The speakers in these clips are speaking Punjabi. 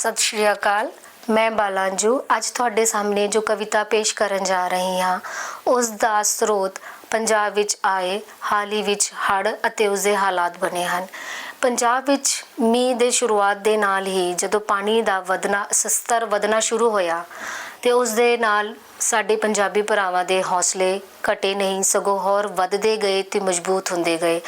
ਸਤਿ ਸ਼੍ਰੀ ਅਕਾਲ, ਮੈਂ ਬਾਲਾਂਜੂ। ਅੱਜ ਤੁਹਾਡੇ ਸਾਹਮਣੇ ਜੋ ਕਵਿਤਾ ਪੇਸ਼ ਕਰਨ ਜਾ ਰਹੀ ਹਾਂ, ਉਸ ਦਾ ਸਰੋਤ ਪੰਜਾਬ ਵਿੱਚ ਆਏ, ਹਾਲ ਹੀ ਵਿੱਚ ਹੜ੍ਹ ਅਤੇ ਉਸ ਦੇ ਹਾਲਾਤ ਬਣੇ ਹਨ। ਪੰਜਾਬ ਵਿੱਚ ਮੀਂਹ ਦੇ ਸ਼ੁਰੂਆਤ ਦੇ ਨਾਲ ਹੀ ਜਦੋਂ ਪਾਣੀ ਦਾ ਵਧਣਾ ਸਸਤਰ ਵਧਣਾ ਸ਼ੁਰੂ ਹੋਇਆ, ਤੇ ਉਸ ਦੇ ਨਾਲ ਸਾਡੇ ਪੰਜਾਬੀ ਭਰਾਵਾਂ ਦੇ ਹੌਸਲੇ ਘਟੇ ਨਹੀਂ, ਸਗੋਂ ਹੋਰ ਵੱਧਦੇ ਗਏ ਤੇ ਮਜ਼ਬੂਤ ਹੁੰਦੇ ਗਏ।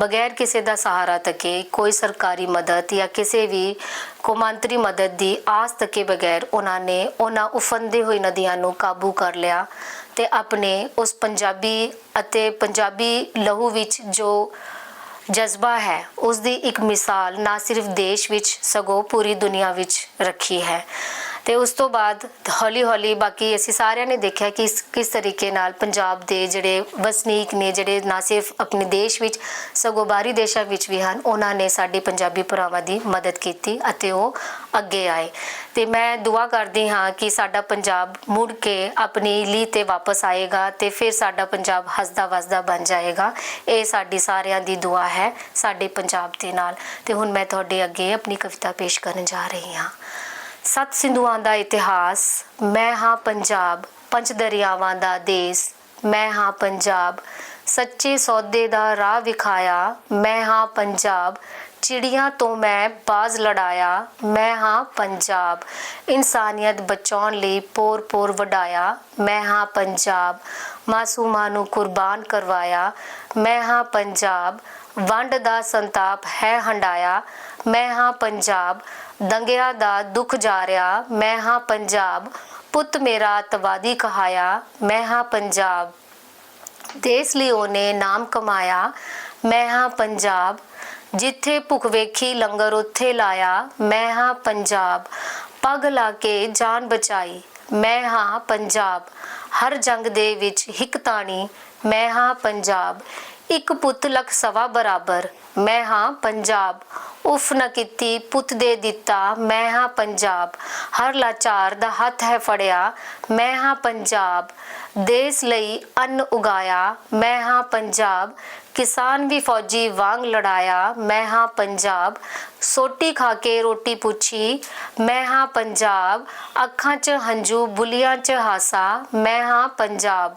ਬਗੈਰ ਕਿਸੇ ਦਾ ਸਹਾਰਾ ਤੱਕੇ ਕੋਈ ਸਰਕਾਰੀ ਮਦਦ ਜਾਂ ਕਿਸੇ ਵੀ ਕੌਮਾਂਤਰੀ ਮਦਦ ਦੀ ਆਸ ਤੱਕੇ ਬਗੈਰ ਉਹਨਾਂ ਨੇ ਉਹਨਾਂ ਉਫੰਦੇ ਹੋਈ ਨਦੀਆਂ ਨੂੰ ਕਾਬੂ ਕਰ ਲਿਆ ਤੇ ਆਪਣੇ ਉਸ ਪੰਜਾਬੀ ਅਤੇ ਪੰਜਾਬੀ ਲਹੂ ਵਿੱਚ ਜੋ ਜਜ਼ਬਾ ਹੈ ਉਸ ਦੀ ਇੱਕ ਮਿਸਾਲ ਨਾ ਸਿਰਫ ਦੇਸ਼ ਵਿੱਚ, ਸਗੋਂ ਪੂਰੀ ਦੁਨੀਆ ਵਿੱਚ ਰੱਖੀ ਹੈ। ਤੇ ਉਸ ਤੋਂ ਬਾਅਦ ਹੌਲੀ ਹੌਲੀ ਬਾਕੀ ਅਸੀਂ ਸਾਰਿਆਂ ਨੇ ਦੇਖਿਆ ਕਿ ਇਸ- ਕਿਸ ਤਰੀਕੇ ਨਾਲ ਪੰਜਾਬ ਦੇ ਜਿਹੜੇ ਵਸਨੀਕ ਨੇ, ਜਿਹੜੇ ਨਾ ਸਿਰਫ ਆਪਣੇ ਦੇਸ਼ ਵਿੱਚ, ਸਗੋਂ ਬਾਹਰੀ ਦੇਸ਼ਾਂ ਵਿੱਚ ਵੀ ਹਨ, ਉਹਨਾਂ ਨੇ ਸਾਡੇ ਪੰਜਾਬੀ ਭਰਾਵਾਂ ਦੀ ਮਦਦ ਕੀਤੀ ਅਤੇ ਉਹ ਅੱਗੇ ਆਏ। ਤੇ ਮੈਂ ਦੁਆ ਕਰਦੀ ਹਾਂ ਕਿ ਸਾਡਾ ਪੰਜਾਬ ਮੁੜ ਕੇ ਆਪਣੀ ਲੀ ਤੇ ਵਾਪਸ ਆਏਗਾ ਤੇ ਫਿਰ ਸਾਡਾ ਪੰਜਾਬ ਹੱਸਦਾ ਵਸਦਾ ਬਣ ਜਾਏਗਾ। ਇਹ ਸਾਡੀ ਸਾਰਿਆਂ ਦੀ ਦੁਆ ਹੈ, ਸਾਡੇ ਪੰਜਾਬ ਦੇ ਨਾਲ। ਤੇ ਹੁਣ ਮੈਂ ਤੁਹਾਡੇ ਅੱਗੇ ਆਪਣੀ ਕਵਿਤਾ ਪੇਸ਼ ਕਰਨ ਜਾ ਰਹੀ ਹਾਂ। ਸੱਤ ਸਿੰਧੂਆਂ ਦਾ ਇਤਿਹਾਸ ਮੈਂ ਹਾਂ ਪੰਜਾਬ ਪੰਜ ਦਰਿਆਵਾਂ ਦਾ ਦੇਸ ਮੈਂ ਹਾਂ ਪੰਜਾਬ ਸੱਚੇ ਸੌਦੇ ਦਾ ਰਾਹ ਵਿਖਾਇਆ। ਮੈਂ ਹਾਂ ਪੰਜਾਬ। ਚਿੜੀਆਂ ਤੋਂ ਮੈਂ ਬਾਜ਼ ਲੜਾਇਆ। ਮੈਂ ਹਾਂ ਪੰਜਾਬ। ਇਨਸਾਨੀਅਤ ਬਚਾਉਣ ਲਈ ਪੋਰ ਪੋਰ ਵਡਾਇਆ। ਮੈਂ ਹਾਂ ਪੰਜਾਬ। ਮਾਸੂਮਾਂ ਨੂੰ ਕੁਰਬਾਨ ਕਰਵਾਇਆ। ਮੈਂ ਹਾਂ ਪੰਜਾਬ। ਵੰਡ ਦਾ ਸੰਤਾਪ ਹੈ ਹੰਡਾਇਆ। ਮੈਂ ਹਾਂ ਪੰਜਾਬ। ਦੰਗਿਆਂ ਦਾ ਦੁੱਖ ਜਾਰਿਆ। ਮੈਂ ਹਾਂ ਪੰਜਾਬ। ਪੁੱਤ ਮੇਰਾ ਅਤਵਾਦੀ ਕਹਾਇਆ। ਮੈਂ ਹਾਂ ਪੰਜਾਬ। ਦੇਸ ਲਈ ਉਹਨੇ ਨਾਮ ਕਮਾਇਆ। ਮੈਂ ਹਾਂ ਪੰਜਾਬ। ਜਿੱਥੇ ਭੁੱਖ ਵੇਖੀ, ਲੰਗਰ ਉੱਥੇ ਲਾਇਆ। ਮੈਂ ਹਾਂ ਪੰਜਾਬ। ਪੱਗ ਲਾ ਕੇ ਜਾਨ ਬਚਾਈ। ਮੈਂ ਹਾਂ ਪੰਜਾਬ। ਹਰ ਜੰਗ ਦੇ ਵਿੱਚ ਹਿੱਕ ਤਾਣੀ। ਮੈਂ ਹਾਂ ਪੰਜਾਬ। ਇੱਕ ਪੁੱਤ ਲਖ ਸਵਾ ਬਰਾਬਰ। ਮੈਂ ਹਾਂ ਪੰਜਾਬ। ਉਫ ਨਾ ਕੀਤੀ, ਪੁੱਤ ਦੇ ਦਿੱਤਾ, ਮੈਂ ਹਾਂ ਪੰਜਾਬ। ਹਰ ਲਾਚਾਰ ਦਾ ਹੱਥ ਹੈ ਫੜਿਆ, ਮੈਂ ਹਾਂ ਪੰਜਾਬ। ਦੇਸ ਲਈ ਅੰਨ ਉਗਾਇਆ, ਮੈਂ ਹਾਂ ਪੰਜਾਬ। ਕਿਸਾਨ ਵੀ ਫੌਜੀ ਵਾਂਗ ਲੜਾਇਆ, ਮੈਂ ਹਾਂ ਪੰਜਾਬ। ਸੋਟੀ ਖਾ ਕੇ ਰੋਟੀ ਪੁੱਛੀ, ਮੈਂ ਹਾਂ ਪੰਜਾਬ। ਅੱਖਾਂ 'ਚ ਹੰਝੂ, ਬੁਲੀਆਂ 'ਚ ਹਾਸਾ, ਮੈਂ ਹਾਂ ਪੰਜਾਬ।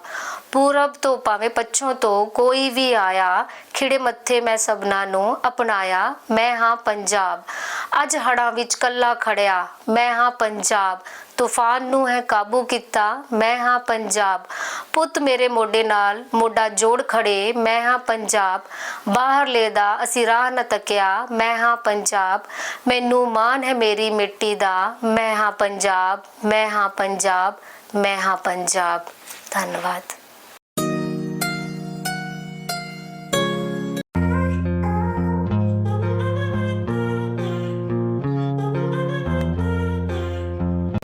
ਪੂਰਬ ਤੋਂ ਭਾਵੇਂ ਪੱਛੋਂ ਤੋਂ ਕੋਈ ਵੀ ਆਇਆ, ਖਿੜੇ ਮੱਥੇ ਮੈਂ ਸਭਨਾਂ ਨੂੰ ਅਪਣਾਇਆ, ਮੈਂ ਹਾਂ ਪੰਜਾਬ। ਅੱਜ ਹੜਾਂ ਵਿੱਚ ਕੱਲਾ ਖੜਿਆ ਮੈਂ ਹਾਂ, ਪੰਜਾਬ। ਤੂਫਾਨ ਨੂੰ ਹੈ ਕਾਬੂ ਕੀਤਾ, ਮੈਂ ਹਾਂ, ਪੰਜਾਬ। ਪੁੱਤ ਮੇਰੇ ਮੋਢੇ ਨਾਲ, ਮੋਢਾ ਜੋੜ ਖੜੇ ਮੈਂ ਹਾਂ, ਪੰਜਾਬ। ਬਾਹਰਲੇ ਦਾ ਅਸੀਂ ਰਾਹ ਨਾ ਤੱਕਿਆ, ਮੈਂ ਹਾਂ, ਪੰਜਾਬ। ਮੈਨੂੰ ਮਾਨ ਹੈ ਮੇਰੀ ਮਿੱਟੀ ਦਾ, ਮੈਂ ਹਾਂ, ਪੰਜਾਬ। ਮੈਂ ਹਾਂ, ਪੰਜਾਬ। ਮੈਂ ਹਾਂ, ਪੰਜਾਬ। ਧੰਨਵਾਦ।